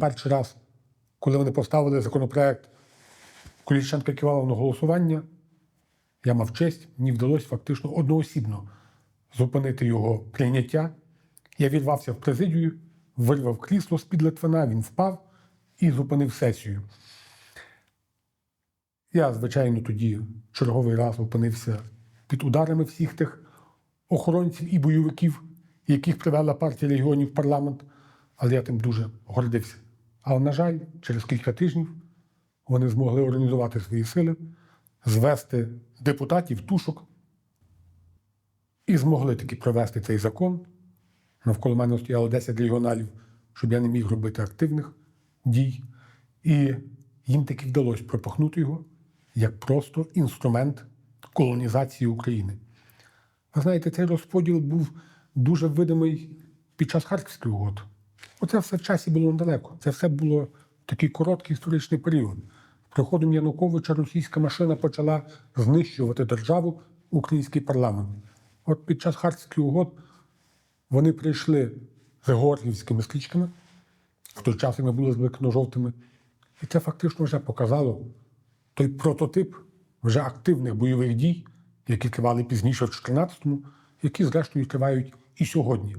Перший раз, коли вони поставили законопроект Коліщенка Ківалова на голосування, я мав честь, мені вдалося фактично одноосібно зупинити його прийняття. Я відвався в президію, вирвав крісло з-під Литвина, він впав і зупинив сесію. Я, звичайно, тоді черговий раз опинився під ударами всіх тих охоронців і бойовиків, яких привела партія регіонів в парламент, але я тим дуже гордився. Але, на жаль, через кілька тижнів вони змогли організувати свої сили, звести депутатів тушок і змогли таки провести цей закон. Навколо мене стояло 10 регіоналів, щоб я не міг робити активних дій. І їм таки вдалося пропахнути його як просто інструмент колонізації України. Ви знаєте, цей розподіл був дуже видимий під час Харківських угод. Оце все в часі було недалеко. Це все було такий короткий історичний період. З приходом Януковича російська машина почала знищувати державу, український парламент. От під час Харківських угод вони прийшли з георгіївськими стрічками, в той час ми були звикно жовтими. І це фактично вже показало той прототип вже активних бойових дій, які тривали пізніше в 14-му, які, зрештою, тривають і сьогодні.